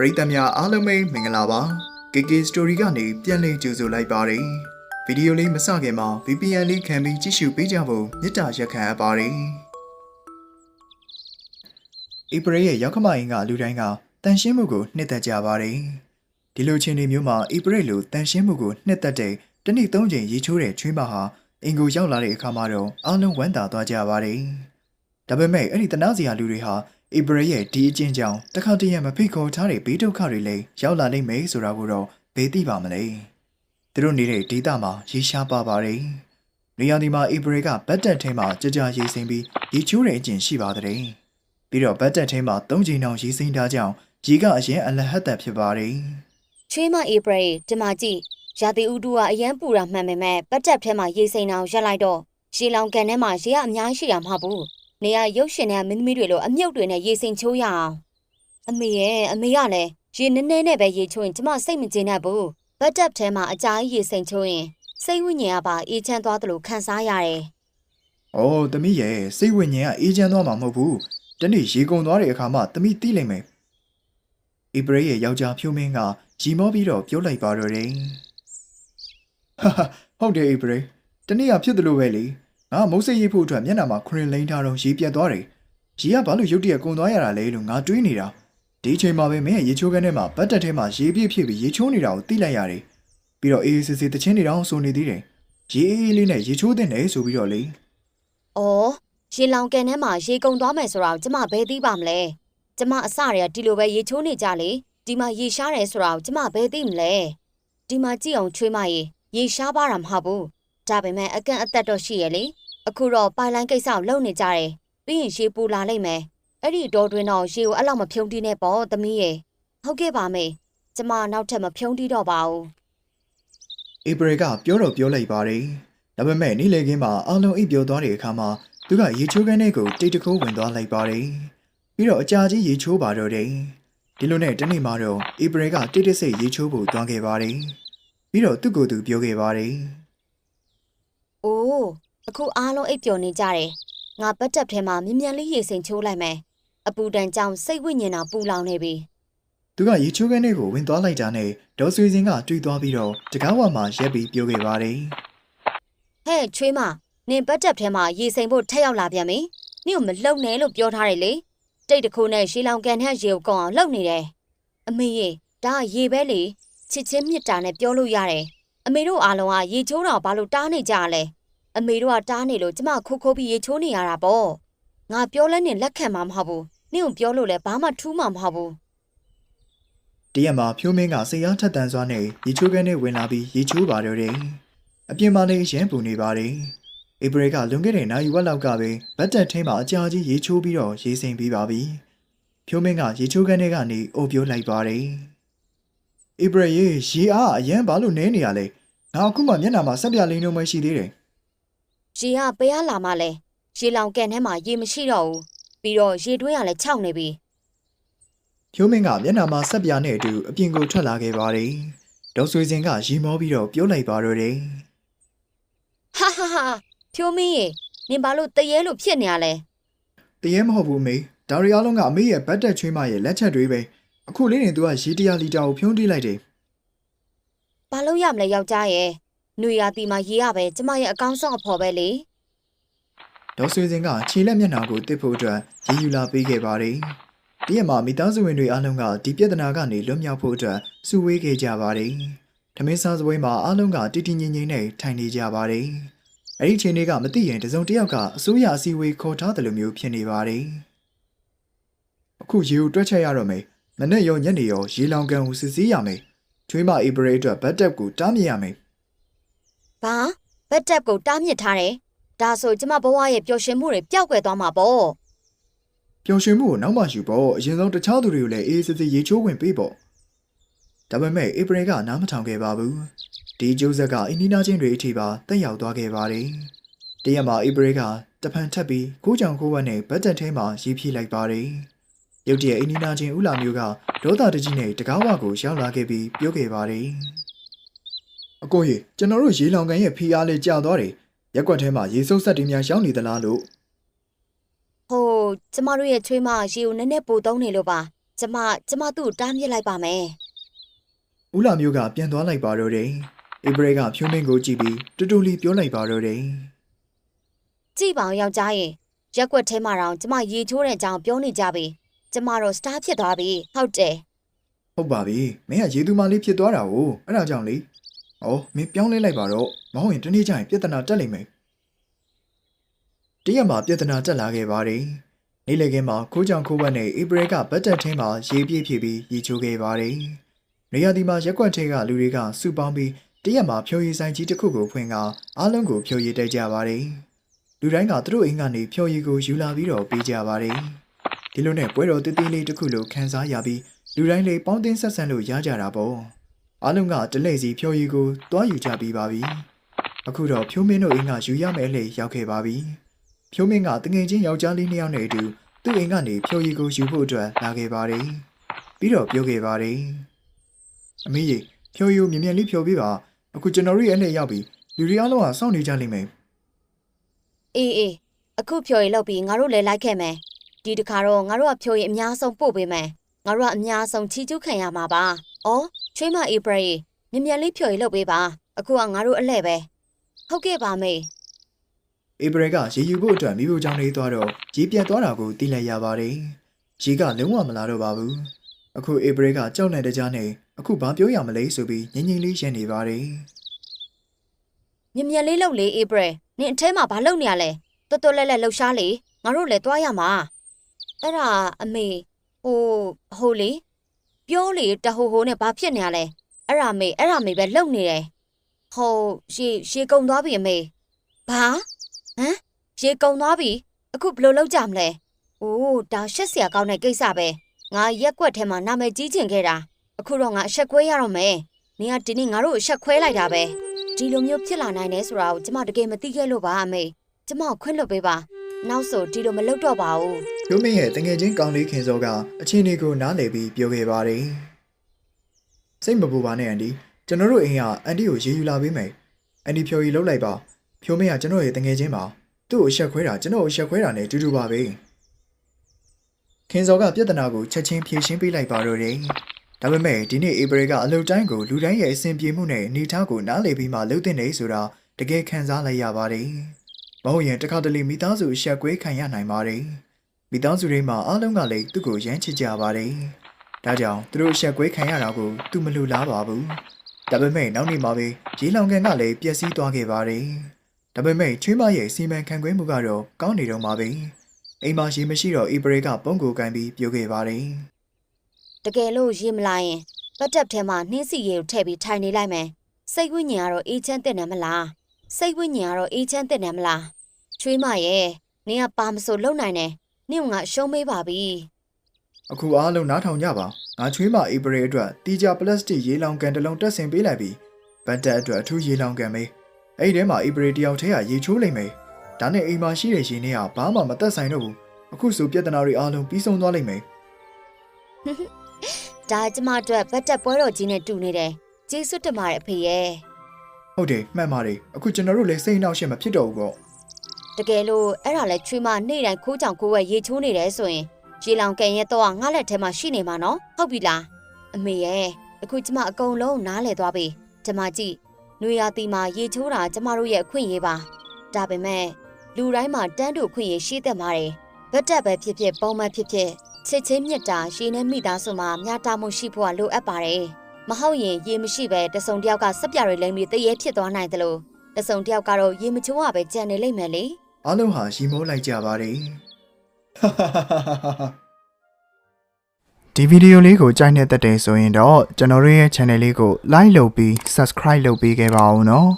ပရိသတ်များအားလုံးပဲမင်္ဂလာပါ KK Story ကနေပြန်လည်ကြိုဆိုလိုက်ပါတယ်ဗီဒီယိုလေးမစခင်မှာ VPN လေးခံပြီးကြည့်ရှုပေးကြဖို့မေတ္တာရက်ခံအပ်ပါတယ်ဧပြီရဲ့ရောက်ခမအင်ကလူတိုင်းကတန်ရှင်းမှုကိုနှစ်သက်ကြပါတယ်ဒီလိုချင်းတွေမျိုးမှာဧပြီလိုတန်ရှင်းမှုကိုနှစ်သက်တဲ့တစ်နေ့သုံးချိန်ရေချိုးတဲ့ချွေးမဟာအင်ကိုရောက်လာတဲ့အခါမှာတော့အားလုံးဝမ်းသာသွားကြပါတယ်ဒါပေမဲ့အဲ့ဒီတနာစရာလူတွေဟာ ဧပြီရဲ့ဒီအချင်းကြောင့်တခါတည်းရမဖိတ်ခေါ်ထားတဲ့ဘေးဒုက္ခတွေလည်းရောက်လာနိုင်မယ်ဆိုတာကိုတော့ဘေးသိပါမလဲသူတို့နေတဲ့ဒေသမှာရေရှားပါပါတယ်နေရာဒီမှာဧပြီကဘတ်တက်ထဲမှာကြကြရေးစိမ့်ပြီးရေချိုးတဲ့အကျင့်ရှိပါတယ်ပြီးတော့ဘတ်တက်ထဲမှာ၃ချိန်တောင်ရေးစိမ့်ထားကြောင်းရေကအရင်အလဟတ်သက်ဖြစ်ပါတယ်ချွေးမဧပြီဒီမှာကြည့်ရာသီဥတုကအရန်ပူတာမှန်ပေမဲ့ပတ်တက်ထဲမှာရေစိမ်အောင်ရက်လိုက်တော့ရေလောင်ကန်ထဲမှာရေကအများကြီးရှိတာမဟုတ်ဘူး နေရရုပ်ရှင်နဲ့မင်းသမီးတွေလိုအမြုပ်တွေနဲ့ရေစိမ်ချိုးရအောင်အမေရဲ့အမေကလည်းရေနည်းနည်းနဲ့ပဲရေချိုးရင်ကျမစိတ်မကျေနပ်ဘူးပတ်တက်ထဲမှာအကြာကြီးရေစိမ်ချိုးရင်စိတ်ဝိညာဉ်ကပါအေးချမ်းသွားသလိုခံစားရတယ်။အော်သမီးရဲ့စိတ်ဝိညာဉ်ကအေးချမ်းသွားမှာမဟုတ်ဘူး။တနေ့ရေကုန်သွားတဲ့အခါမှသမီးသိလိမ့်မယ်။ဧပြီရဲ့ယောက်ျားဖြိုးမင်းကရီမောပြီးတော့ပြောလိုက်ပါတော့တယ်။ဟာဟာဟုတ်တယ်ဧပြီ။တနေ့ကဖြစ်တယ်လို့ပဲလေ။ ငါမုတ်စိတ်ရိပ်ဖို့အတွက်မျက်နှာမှာခရင်လိန်ထားတော့ရေပြတ်သွားတယ်။ရေကဘာလို့ရုတ်တရက်ကုန်သွားရတာလဲလို့ငါတွေးနေတာ။ဒီအချိန်မှာပဲမင်းရဲ့ရေချိုးခန်းထဲမှာဘတ်တက်ထဲမှာရေပြည့်ဖြစ်ပြီးရေချိုးနေတာကိုသိလိုက်ရတယ်။ပြီးတော့အေးအေးဆေးဆေးတချင်းနေတောင်ဆိုနေသေးတယ်။ရေအေးအေးလေးနဲ့ရေချိုးတဲ့နေဆိုပြီးတော့လေ။အော်ရေလောင်ကန်ထဲမှာရေကုန်သွားမယ်ဆိုတော့ကျမဘယ်သိပါမလဲ။ကျမအစတွေကဒီလိုပဲရေချိုးနေကြလေ။ဒီမှာရေရှားတယ်ဆိုတော့ကျမဘယ်သိမလဲ။ဒီမှာကြည့်အောင်ချွေးမရေရေရှားပါတာမဟုတ်ဘူး။ ဒါပေမဲ့အကန့်အသက်တော့ရှိရဲ့လေ။အခုတော့ပိုင်လိုင်းကိစ္စကိုလုပ်နေကြတယ်။ပြီးရင်ရေပူလာလိမ့်မယ်။အဲ့ဒီတော့တွင်တော့ရေကိုအဲ့လောက်မဖြုံးတီးနဲ့ပေါ့သမီးရေ။ဟုတ်ကဲ့ပါမေ။ကျမနောက်ထပ်မဖြုံးတီးတော့ပါဘူး။ဧပြီကပြောတော့ပြောလိုက်ပါတယ်။ဒါပေမဲ့နေ့လည်ခင်းမှာအားလုံးအိပ်ပျော်သွားတဲ့အခါမှာသူကရေချိုးခန်းထဲကိုတိတ်တခိုးဝင်သွားလိုက်ပါတယ်။ပြီးတော့အကြာကြီးရေချိုးပါတော့တယ်။ဒီလိုနဲ့တနေ့မှတော့ဧပြီကတိတ်တဆိတ်ရေချိုးဖို့သွားခဲ့ပါတယ်။ပြီးတော့သူ့ကိုယ်သူပြောခဲ့ပါတယ်။ အိုးအခုအားလုံးအိပ်ပျော်နေကြတယ်။ငါပတ်တက်ထဲမှာမြ мян လေးရေစိမ်ချိုးလိုက်မယ်။အပူတန်ကြောင့်စိတ်ဝိညာဉ်တော်ပူလောင်နေပြီ ။သူကရေချိုးခန်းထဲကိုဝင်သွားလိုက်တာနဲ့ဒေါ်ဆွေစင်ကတွေ့သွားပြီးတော့တကားဝမှာရက်ပြီးပြောခဲ့ပါတယ် ။ဟဲ့ချွေးမနင်ပတ်တက်ထဲမှာရေစိမ်ဖို့ထက်ရောက်လာပြန်ပြီ။နင့်ကိုမလုံနဲ့လို့ပြောထားတယ်လေ။တိတ်တခုနဲ့ရှီလောင်ကန်ထက်ရေကိုကောင်းအောင်လုပ်နေတယ်။အမေရေဒါကရေပဲလေချစ်ချင်းမြတ်တာနဲ့ပြောလို့ရတယ်။အမေတို့အားလုံးကရေချိုးတော့ဘာလို့တားနေကြရလဲ။ အမေတို့ကတားနေလို့ကျမခိုးခိုးပြီးရေချိုးနေရတာပေါ့။ငါပြောလဲနင်လက်ခံမှာမဟုတ်ဘူး။နင့်ကိုပြောလို့လဲဘာမှထူးမှာမဟုတ်ဘူး။။တရက်မှာဖြိုးမင်းကစိတ်အားထက်သန်စွာနဲ့ရေချိုးခန်းထဲဝင်လာပြီးရေချိုးပါတော့တယ်။အပြင်မှာလည်းရမ်းပူနေပါတယ်။ဧပြီကလွန်ခဲ့တဲ့နိုင်ဝက်လောက်ကပဲဘတ်တက်ထင်းမှာအကြာကြီးရေချိုးပြီးတော့ရေစိမ်ပြီးပါပြီ။ဖြိုးမင်းကရေချိုးခန်းထဲကနေအိုပြိုးလိုက်ပါတယ်။ဧပြီရေရေအားအရန်ဘာလို့နဲနေရလဲ။ငါအခုမှမျက်နှာမှာဆက်ပြလိမ့်လို့မရှိသေးတယ် ရေကပေးရလာမှလဲရေလောင်ကန်ထဲမှာရေမရှိတော့ဘူးပြီးတော့ရေတွင်းကလည်းခြောက်နေပြီ။ဖြိုးမင်းကမျက်နှာမှာဆက်ပြနဲ့အတူအပြင်ကိုထွက်လာခဲ့ပါတယ်။ဒေါ်ဆွေစင်ကရီမောပြီးတော့ပြောလိုက်ပါတော့တယ်။ဟာဟာဟာဖြိုးမင်းရေနင်ဘာလို့တရေလို့ဖြစ်နေရလဲတရေမဟုတ်ဘူးမေဒါရီအားလုံးကအမေရဲ့ဘတ်တက်ချွေးမရဲ့လက်ချက်တွေပဲအခုလေးနေသူကရေတရာလီတာကိုဖြုံးတိလိုက်တယ်ဘာလို့ရမလဲယောက်ျားရဲ့ ຫນွေရာသီမှာရေရပဲကျမရဲ့အကောင်းဆုံးအဖော်ပဲလေဒေါ်ဆွေစင်ကခြေလက်မျက်နှာကိုတစ်ဖို့အတွက်ရည်ယူလာပေးခဲ့ပါတယ်ဒီရက်မှာမိသားစုဝင်တွေအားလုံးကဒီပြဿနာကနေလွတ်မြောက်ဖို့အတွက်စုဝေးခဲ့ကြပါတယ်ထမင်းစားစပွဲမှာအားလုံးကတီတီငိမ့်ငိမ့်နဲ့ထိုင်နေကြပါတယ်အဲ့ဒီအချိန်တွေကမသိရင်တစုံတစ်ယောက်ကအစိုးရအစည်းအဝေးခေါ်ထားတယ်လို့မျိုးဖြစ်နေပါတယ်အခုရေကိုတွက်ချက်ရတော့မယ်မနေ့ရောညနေရောရေလောင်ကန်ကိုစစ်ဆေးရမယ်ချွေးမဧပြီအတွက်ဘတ်တက်ကိုတားမြစ်ရမယ် ဘာဘက်တက်ကိုတားမြစ်ထားတယ်ဒါဆိုကျမဘဝရဲ့ပျော်ရွှင်မှုတွေပျောက်ကွယ်သွားမှာပေါ့ပျော်ရွှင်မှုကိုနောက်မှယူဖို့အရင်ဆုံးတခြားသူတွေကိုလည်းအေးအေးဆေးဆေးရေချိုးဝင်ပေးဖို့ဒါပေမဲ့ဧပြီကနားမထောင်ခဲ့ပါဘူးဒီကျိုးဆက်ကအင်းနီနာချင်းတွေအထိပါတက်ရောက်သွားခဲ့ပါတယ်တရက်မှာဧပြီကတဖန်ထပ်ပြီးကိုးကြောင်ကိုးဝက်နဲ့ဘတ်တက်ထဲမှာရေးပြလိုက်ပါတယ်ရုတ်တရက်အင်းနီနာချင်းဦးလာမျိုးကဒေါသတကြီးနဲ့တကားဝကိုရောက်လာခဲ့ပြီးပြောခဲ့ပါတယ် အကိုကြီးကျွန်တော်တို့ရေလောင်ကန်ရဲ့ဖီအားလေးကြာသွားတယ်ရက်ကွက်ထဲမှာရေစုပ်ဆက်တွေများရောက်နေသလားလို့ဟိုကျမတို့ရဲ့ချွေးမရေကိုနည်းနည်းပိုသုံးနေလို့ပါကျမကျမသူ့ကိုတားမြစ်လိုက်ပါမယ်ဦးလာမျိုးကပြန်သွားလိုက်ပါတော့တယ်အေပရယ်ကဖြိုးမင်းကိုကြည့်ပြီးတူတူလီပြောလိုက်ပါတော့တယ်ကြည့်ပါအောင်ယောက်ျားရင်ရက်ွက်ထဲမှာတော့ကျမရေချိုးတဲ့အကြောင်းပြောနေကြပြီကျမတော့စတားဖြစ်သွားပြီဟုတ်တယ်ဟုတ်ပါပြီမင်းကရေသူမလေးဖြစ်သွားတာကိုအဲ့ဒါကြောင့်လေ ဩမင်းပြောင်းလဲလိုက်ပါတော့မဟုတ်ရင်တနေ့ကျရင်ပြဿနာတက်လိမ့်မယ်တရက်မှာပြဿနာတက်လာခဲ့ပါတယ်နေလေကင်းမှာခိုးကြောင်ခိုးဝက်နဲ့အေပရယ်ကဘတ်တက်ထင်းမှာရေပြည့်ဖြည့်ပြီးရေချိုးခဲ့ပါတယ်နေရာဒီမှာရက်ွက်ထဲကလူတွေကစုပေါင်းပြီးတရက်မှာဖြိုရည်ဆိုင်ကြီးတစ်ခုကိုဖွင့်ကအားလုံးကိုဖြိုရည်တိုက်ကြပါတယ်လူတိုင်းကသူတို့အိမ်ကနေဖြိုရည်ကိုယူလာပြီးတော့ပေးကြပါတယ်ဒီလိုနဲ့ပွဲတော်တေးသေးလေးတစ်ခုလိုခန်းစားရပြီးလူတိုင်းလေးပေါင်းတင်ဆက်ဆံလို့ရကြတာပေါ့ အားလုံးကတလဲစီဖြိုရည်ကိုတွားယူကြပြီးပါပြီအခုတော့ဖြိုးမင်းတို့အိမ်ကယူရမယ်လေရောက်ခဲ့ပါပြီဖြိုးမင်းကတငယ်ချင်းယောက်ျားလေးနှစ်ယောက်နဲ့အတူသူ့အိမ်ကနေဖြိုရည်ကိုယူဖို့အတွက်လာခဲ့ပါတယ်ပြီးတော့ပြောခဲ့ပါတယ်အမေကြီးဖြိုရည်ကိုမြင်မြန်လေးဖြိုပေးပါအခုကျွန်တော်တို့ရဲ့အလှည့်ရောက်ပြီလူတွေအားလုံးကစောင့်နေကြလိမ့်မယ်အေးအေးအခုဖြိုရည်လောက်ပြီးငါတို့လည်းလိုက်ခဲ့မယ်ဒီတစ်ခါတော့ငါတို့ကဖြိုရည်အများဆုံးပို့ပေးမယ်ငါတို့ကအများဆုံးချီကျူးခံရမှာပါ အော်ချွေးမအေးပရိမြင်မြန်လေးဖြိုရည်လောက်ပေးပါအခုကငါတို့အလှဲ့ပဲဟုတ်ကဲ့ပါမေအေဘရယ်ကရေယူဖို့အတွက်မိဖို့ကြောင့်လေးသွားတော့ရေပြတ်သွားတာကိုသိလိုက်ရပါတယ်ရေကလုံးဝမလာတော့ပါဘူးအခုအေဘရယ်ကကြောက်နေတကြားနဲ့အခုဘာပြောရမလဲဆိုပြီးငြိမ်ငြိမ်လေးရှင်းနေပါတယ်မြင်မြန်လေးလောက်လေအေးပရိနင်အထဲမှာဘာလုပ်နေရလဲတော်တော်လဲလဲလှူရှားလေငါတို့လည်းတွားရမှာအဲ့ဒါအမေဟိုဟိုလေ ပြောလေတဟိုဟိုနဲ့ဘာဖြစ်နေရလဲအဲ့ဒါမေအဲ့ဒါမေပဲလုံနေတယ်ဟိုရှေရှေကုံသွားပြီအမေဘာဟမ်ရေကုံသွားပြီအခုဘယ်လိုလုပ်ကြမလဲ။အိုးဒါရှက်စရာကောင်းတဲ့ကိစ္စပဲ။ငါရက်ကွက်ထဲမှာနာမည်ကြီးကျင်ခဲ့တာ။အခုတော့ငါအဆက်ခွဲရတော့မယ်။နင်ကဒီနေ့ငါတို့အဆက်ခွဲလိုက်တာပဲ။ဒီလိုမျိုးဖြစ်လာနိုင်တယ်ဆိုတာကိုကျမတကယ်မသိခဲ့လို့ပါအမေ။ကျမကိုခွင့်လွှတ်ပေးပါ။နောက်ဆိုဒီလိုမလုပ်တော့ပါဘူး ဖြိုးမင်းရဲ့တငယ်ချင်းကောင်းလေးခင်စောကအချင်းလေးကိုနားလည်ပြီးပြောခဲ့ပါတယ်စိတ်မပူပါနဲ့အန်ဒီကျွန်တော်တို့အိမ်ကအန်ဒီကိုရေယူလာပေးမယ်အန်ဒီဖြိုရည်လှုပ်လိုက်ပါဖြိုးမင်းကကျွန်တော်ရဲ့တငယ်ချင်းပါသူ့ကိုရှက်ခွဲတာကျွန်တော်ကိုရှက်ခွဲတာနဲ့အတူတူပါပဲခင်စောကပြဿနာကိုချက်ချင်းဖြေရှင်းပေးလိုက်ပါတော့တယ်ဒါပေမဲ့ဒီနေ့အေဘရယ်ကအလုပ်တိုင်းကိုလူတိုင်းရဲ့အဆင်ပြေမှုနဲ့အနေအထားကိုနားလည်ပြီးမှလုပ်တဲ့နေဆိုတာတကယ်ခံစားလိုက်ရပါတယ်မဟုတ်ရင်တစ်ခါတလေမိသားစုရှက်ကွဲခံရနိုင်ပါတယ် မိသားစုတွေမှာအားလုံးကလည်းသူ့ကိုရမ်းချစ်ကြပါတယ်ဒါကြောင့်သူတို့ရှက်ကွဲခံရတာကိုသူမလိုလားပါဘူးဒါပေမဲ့နောက်နေ့မှာပဲရေလောင်ကန်ကလည်းပျက်စီးသွားခဲ့ပါတယ်ဒါပေမဲ့ချွေးမရဲ့စီမံခန့်ခွဲမှုကတော့ကောင်းနေတော့မှာပဲအိမ်မှာရေမရှိတော့အေဘရယ်ကပုံကိုကန်ပြီးပြောခဲ့ပါတယ်။တကယ်လို့ရေမလာရင်ပတ်တက်ထဲမှာနှင်းစီရေကိုထည့်ပြီးထိုင်နေလိုက်မယ်။စိတ်ဝိညာဉ်ကတော့အေးချမ်းတဲ့တယ်မလား။စိတ်ဝိညာဉ်ကတော့အေးချမ်းတဲ့တယ်မလား။ချွေးမရဲ့နင်ကပါမဆိုလုံနိုင်တယ်။ နင့်ကငါရှုံးမေးပါပြီ။အခုအားလုံးနားထောင်ကြပါငါချွေးမအေဘရယ်အတွက်တီဂျာပလတ်စတစ်ရေလောင်ကန်တစ်လုံးတက်ဆင်ပေးလိုက်ပြီးဘတ်တက်အတွက်အထူးရေလောင်ကန်မေးအဲ့ဒီထဲမှာအေဘရယ်တယောက်တည်းကရေချိုးလိုက်မယ်ဒါနဲ့အိမ်မှာရှိတဲ့ရေနဲ့ကဘာမှမသက်ဆိုင်တော့ဘူးအခုဆိုပြဿနာတွေအားလုံးပြီးဆုံးသွားလိမ့်မယ်ဒါကျမအတွက်ဗတ်တက်ပွဲတော်ကြီးနဲ့တူနေတယ်။ကျေးဇူးတင်ပါတယ်အဖေရဲ့ဟုတ်တယ်မှန်ပါတယ်အခုကျွန်တော်တို့လည်းစိတ်အနှောက်အယှက်မဖြစ်တော့ဘူးပေါ့။ တကယ်လို့အဲ့ဒါလဲချွေးမနေ့တိုင်းခိုးကြောင်ခိုးဝဲရေချိုးနေတယ်ဆိုရင်ရေလောင်ကန်ရဲ့တော့ငါလက်ထဲမှာရှိနေမှာနော်။ဟုတ်ပြီလား။အမေရဲ့အခုကျမအကုန်လုံးနားလည်သွားပြီ။ကျမကြည့်နွေရာသီမှာရေချိုးတာကျမတို့ရဲ့အခွင့်အရေးပါ။ဒါပေမဲ့လူတိုင်းမှာတန်းတူအခွင့်အရေးရှိတတ်ပါတယ်။ဗတ်တက်ပဲဖြစ်ဖြစ်ပုံမှန်ဖြစ်ဖြစ်ချစ်ချင်းမြတ်တာရေနဲ့မိသားစုမှာမျှတမှုရှိဖို့ကလိုအပ်ပါတယ်။မဟုတ်ရင်ရေမရှိပဲတစုံတစ်ယောက်ကစက်ပြတွေလိမ့်ပြီးတရေဖြစ်သွားနိုင်တယ်လို့တစုံတစ်ယောက်ကတော့ရေမချိုးရပဲကြံနေလိမ့်မယ်လေ အားလုံးဟာရီမိုးလိုက်ကြပါတယ်ဒီဗီဒီယိုလေးကိုကြိုက်နေတဲ့တဲ့ဆိုရင်တော့ကျွန်တော်တို့ရဲ့ channel လေးကို like လုပ်ပြီး subscribe လုပ်ပေးခဲ့ပါဦးနော်